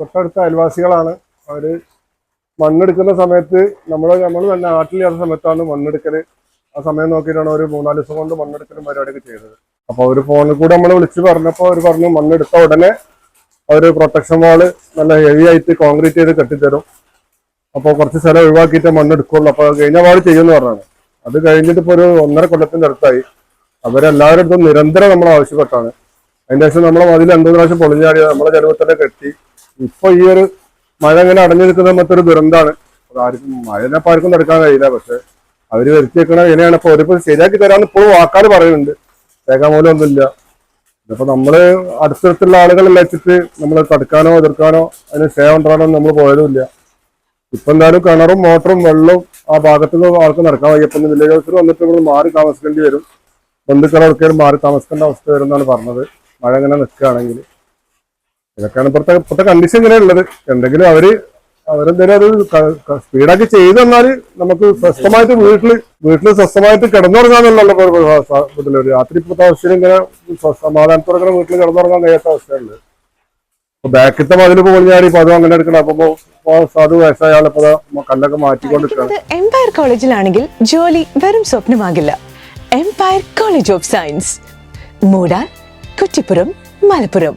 തൊട്ടടുത്ത അയൽവാസികളാണ്. അവർ മണ്ണെടുക്കുന്ന സമയത്ത് നമ്മൾ നമ്മൾ തന്നെ നാട്ടിലില്ലാത്ത സമയത്താണ് മണ്ണെടുക്കൽ ആ സമയം നോക്കിയിട്ടാണ് ഒരു മൂന്നാൽ ദിവസം കൊണ്ട് മണ്ണെടുക്കലും പരിപാടിയൊക്കെ ചെയ്തത്. അപ്പോൾ അവർ ഫോണിൽ കൂടെ നമ്മൾ വിളിച്ച് പറഞ്ഞപ്പോൾ അവർ പറഞ്ഞു മണ്ണെടുത്ത ഉടനെ അവർ പ്രൊട്ടക്ഷൻ വാൾ നല്ല ഹെവി ആയിട്ട് കോൺക്രീറ്റ് ചെയ്ത് കെട്ടിത്തരും. അപ്പോൾ കുറച്ച് സ്ഥലം ഒഴിവാക്കിയിട്ട് മണ്ണെടുക്കുള്ളൂ. അപ്പോൾ കഴിഞ്ഞ വാൾ ചെയ്യുമെന്ന് പറഞ്ഞാണ് അത് കഴിഞ്ഞിട്ട് ഇപ്പോൾ ഒരു ഒന്നര കൊല്ലത്തിന്റെ അടുത്തായി. അവരെല്ലാവരും അടുത്തും നിരന്തരം നമ്മൾ ആവശ്യപ്പെട്ടാണ്. അതിന്റെ ശേഷം നമ്മളെ മതിൽ രണ്ടു പ്രാവശ്യം പൊളിഞ്ഞാടി നമ്മളെ ജനവത്തിന്റെ കെട്ടി ഇപ്പൊ ഈ ഒരു മഴ ഇങ്ങനെ അടഞ്ഞു നിൽക്കുന്ന മറ്റൊരു ദുരന്താണ്. ആർക്കും ആർക്കും മഴനെപ്പം ആർക്കും തടുക്കാൻ കഴിയില്ല. പക്ഷെ അവർ വരുത്തി വെക്കണ ഇങ്ങനെയാണ് ഇപ്പൊ അവരിപ്പോ ശരിയാക്കി തരാന്ന് ഇപ്പോഴും വാക്കാൽ പറയുന്നുണ്ട്. രേഖാമൂലം ഒന്നുമില്ല. ഇതിപ്പോ നമ്മൾ അടുത്തടുത്തുള്ള ആളുകളെല്ലാം വെച്ചിട്ട് നമ്മൾ തടുക്കാനോ എതിർക്കാനോ അതിന് സേവ ഉണ്ടാകാനോ നമ്മൾ പോയതുമില്ല. ഇപ്പൊ എന്തായാലും കിണറും മോട്ടറും വെള്ളവും ആ ഭാഗത്തു നിന്ന് ആൾക്ക് നടക്കാൻ വയ്യപ്പം വില്ലേജ് ഓഫീസർ വന്നിട്ട് നമ്മൾ മാറി താമസിക്കേണ്ടി വരും. ബന്ധുക്കളൊക്കെ മാറി താമസിക്കേണ്ട അവസ്ഥ വരും എന്നാണ് പറഞ്ഞത്. മഴ ഇങ്ങനെ നിൽക്കുകയാണെങ്കിൽ ഇതൊക്കെയാണ് ഇപ്പോഴത്തെ ഇപ്പോഴത്തെ കണ്ടീഷൻ ഇങ്ങനെ ഉള്ളത്. എന്തെങ്കിലും അവർ അവരെന്തെങ്കിലും അത് സ്പീഡാക്കി ചെയ്തു തന്നാൽ നമുക്ക് സ്വസ്ഥമായിട്ട് വീട്ടിൽ വീട്ടിൽ സ്വസ്ഥമായിട്ട് കിടന്നുറങ്ങാന്നുള്ളല്ലോ ഇപ്പൊ ഒരു രാത്രി ഇപ്പോഴത്തെ അവസ്ഥയിൽ ഇങ്ങനെ സമാധാനത്തോടെ ഇങ്ങനെ വീട്ടിൽ കിടന്നുറങ്ങാൻ കഴിയാത്ത അവസ്ഥയുണ്ട് അപ്പൊ ബാക്കിത്തെ മതിൽ പൊളിഞ്ഞാടി ഇപ്പൊ അതും അങ്ങനെ എടുക്കണം അപ്പൊ ഇപ്പൊ സാധു വയസ്സായ ആളിപ്പോ ദാ കല്ലൊക്കെ മാറ്റിക്കൊണ്ടിരിക്കുകയാണ് പഠിക്കുന്നത് എംപയർ കോളേജിലാണെങ്കിൽ ജോലി വെറും സ്വപ്നമാകില്ല. Empire college of science Moodal Kuttippuram Malappuram.